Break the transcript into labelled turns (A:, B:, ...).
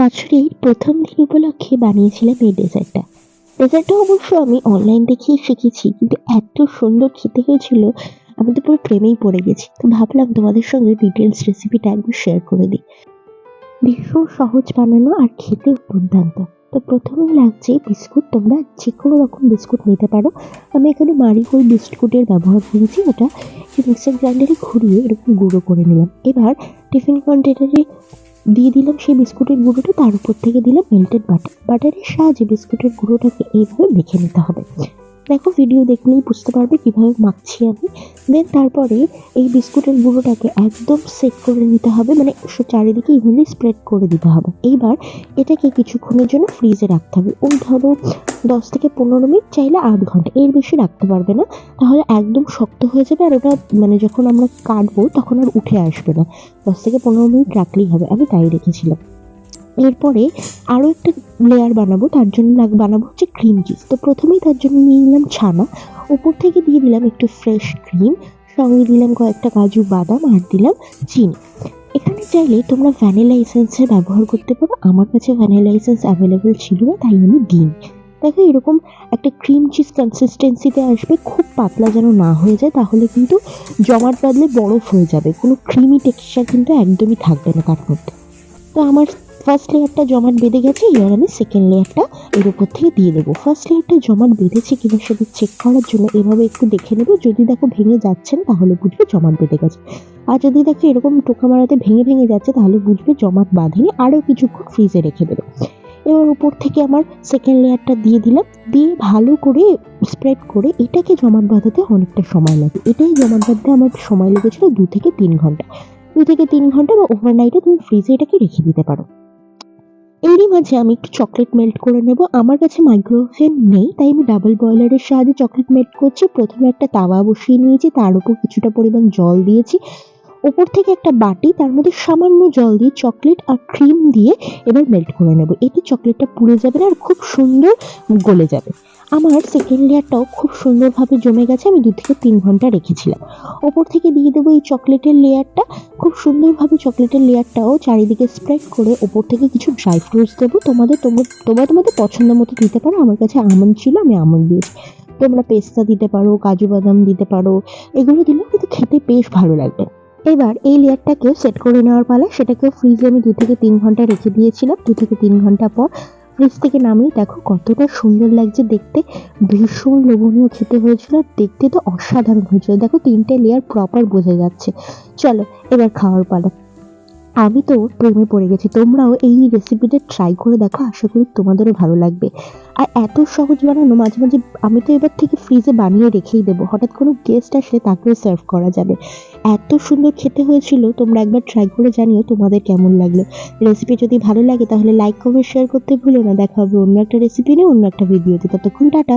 A: বছরের প্রথম দিন উপলক্ষে বানিয়েছিলাম এই ডেজার্টটা। ডেজার্টটা অবশ্য আমি অনলাইন দেখেই শিখেছি, কিন্তু এত সুন্দর খেতে হয়েছিল, আমি তো পুরো প্রেমেই পড়ে গেছি। তো ভাবলাম তোমাদের সঙ্গে ডিটেলস রেসিপিটা একবার শেয়ার করে দিই। ভীষণ সহজ বানানো আর খেতে দুর্দান্ত। তো প্রথমেই লাগছে বিস্কুট, তোমরা যে কোনো রকম বিস্কুট নিতে পারো। আমি এখানে মারিগোল্ড বিস্কুটের ব্যবহার করেছি ওটা মিক্সার গ্রাইন্ডারে ঘুরিয়ে এরকম গুঁড়ো করে নিলাম। এবার টিফিন কন্টেনারে দিয়ে দিলাম সেই বিস্কুটের গুঁড়োটা, তার উপর থেকে দিলাম মেল্টেড বাটার বাটারের সাহায্যে বিস্কুটের গুঁড়োটাকে এইভাবে মেখে নিতে হবে। দেখো ভিডিও দেখলেই বুঝতে পারবে কীভাবে মাখছি আমি। দেন তারপরে এই বিস্কুটের গুঁড়োটাকে একদম সেট করে নিতে হবে মানে চারিদিকে ইভেনলি স্প্রেড করে দিতে হবে। এইবার এটাকে কিছুক্ষণের জন্য ফ্রিজে রাখতে হবে। ওই ধরো দশ থেকে পনেরো মিনিট, চাইলে আধ ঘণ্টা। এর বেশি রাখতে পারবে না। তাহলে একদম শক্ত হয়ে যাবে আর ওটা মানে যখন আমরা কাটবো, তখন আর উঠে আসবে না। দশ থেকে পনেরো মিনিট রাখলেই হবে। আমি তাই রেখেছিলাম। এরপরে আরও একটা লেয়ার বানাবো, তার জন্য বানাবো হচ্ছে ক্রিম চিজ তো প্রথমেই তার জন্য নিয়ে নিলাম ছানা, উপর থেকে দিয়ে দিলাম একটু ফ্রেশ ক্রিম সঙ্গে দিলাম কয়েকটা কাজু বাদাম আর দিলাম চিনি। এখানে চাইলে তোমরা ভ্যানিলা এসেন্সের ব্যবহার করতে পারো, আমার কাছে ভ্যানিলা এসেন্স অ্যাভেলেবেল ছিল না, তাই আমি দিই দেখো এরকম একটা ক্রিম চিজ কনসিস্টেন্সিতে আসবে, খুব পাতলা যেন না হয়ে যায়, তাহলে কিন্তু জমাট বাঁধলে বরফ হয়ে যাবে, কোনো ক্রিমি টেক্সচার কিন্তু একদমই থাকবে না তার মধ্যে। তো আমার ফার্স্ট লেয়ারটা জমাট বেঁধে গেছে, এবার আমি সেকেন্ড লেয়ারটা এর উপর থেকে দিয়ে দেবো। ফার্স্ট লেয়ারটা জমাট বেঁধেছে কিনা সেটা চেক করার জন্য এভাবে একটু দেখে নেব। যদি দেখো ভেঙে যাচ্ছেন, তাহলে বুঝবে জমাট বেঁধে গেছে। আর যদি দেখো এরকম টোকা মারাতে ভেঙে ভেঙে যাচ্ছে, তাহলে বুঝবে জমাট বাঁধেনি, আরও কিছুক্ষণ ফ্রিজে রেখে দেবে। এবার উপর থেকে আমার সেকেন্ড লেয়ারটা দিয়ে দিলাম। দিয়ে ভালো করে স্প্রেড করে এটাকে জমাট বাঁধাতে অনেকটা সময় লাগে। এটাই জমাট বাঁধতে আমার সময় লেগেছিল দু থেকে তিন ঘণ্টা। দু থেকে তিন ঘণ্টা বা ওভারনাইটে তুমি ফ্রিজে এটাকে রেখে দিতে পারো। এরই মাঝে আমি একটু চকলেট মেল্ট করে নেব। আমার কাছে মাইক্রোওভেন নেই, তাই আমি ডাবল বয়লারের সাহায্যে চকলেট মেল্ট করছি। প্রথমে একটা তাওয়া বসিয়ে নিয়েছি, তার উপর কিছুটা পরিমাণ জল দিয়েছি। উপর থেকে একটা বাটি, তার মধ্যে সামান্য জল দিয়ে চকলেট আর ক্রিম দিয়ে এবার মেল্ট করে নেব। এতে চকলেটটা পুড়ে যাবে আর খুব সুন্দর গলে যাবে। আমার সেকেন্ড লেয়ারটাও খুব সুন্দরভাবে জমে গেছে, আমি দু থেকে তিন ঘণ্টা রেখেছিলাম। ওপর থেকে দিয়ে দেবো এই চকলেটের লেয়ারটা খুব সুন্দরভাবে চকলেটের লেয়ারটাও চারিদিকে স্প্রেড করে ওপর থেকে কিছু ড্রাই ফ্রুটস দেবো। তোমাদের তোমরা তোমরা তোমাদের পছন্দ মতো দিতে পারো। আমার কাছে আমন্ড ছিল, আমি আমন্ড দিয়েছি। তোমরা পেস্তা দিতে পারো, কাজু বাদাম দিতে পারো, এগুলো দিলেও কিন্তু খেতে বেশ ভালো লাগবে। এবার এই লেয়ারটাকে সেট করে নেওয়ার পালা সেটাকে ফ্রিজে আমি দু থেকে তিন ঘণ্টা রেখে দিয়েছিলাম। দু থেকে তিন ঘণ্টা পর ফ্রিজ থেকে নামিয়ে দেখো কতটা সুন্দর লাগছে দেখতে। ভীষণ লোভনীয় খেতে হয়েছিল, দেখতে তো অসাধারণ হয়েছিল। দেখো তিনটে লেয়ার প্রপার বোঝা যাচ্ছে। চলো এবার খাওয়ার পালা। আমি তো প্রেমে পড়ে গেছি। তোমরাও এই রেসিপিটা ট্রাই করে দেখো, আশা করি তোমাদেরও ভালো লাগবে। আর এত সহজ বানানো, মাঝে মাঝে আমি তো এবার থেকে ফ্রিজে বানিয়ে রেখেই দেবো। হঠাৎ কোনো গেস্ট আসলে তাকেও সার্ভ করা যাবে। এত সুন্দর খেতে হয়েছিল, তোমরা একবার ট্রাই করে জানিও তোমাদের কেমন লাগল। রেসিপি যদি ভালো লাগে তাহলে লাইক কমেন্ট শেয়ার করতে ভুলো না। দেখা হবে অন্য একটা রেসিপি নিয়ে, অন্য একটা ভিডিওতে ততক্ষণ টাটা।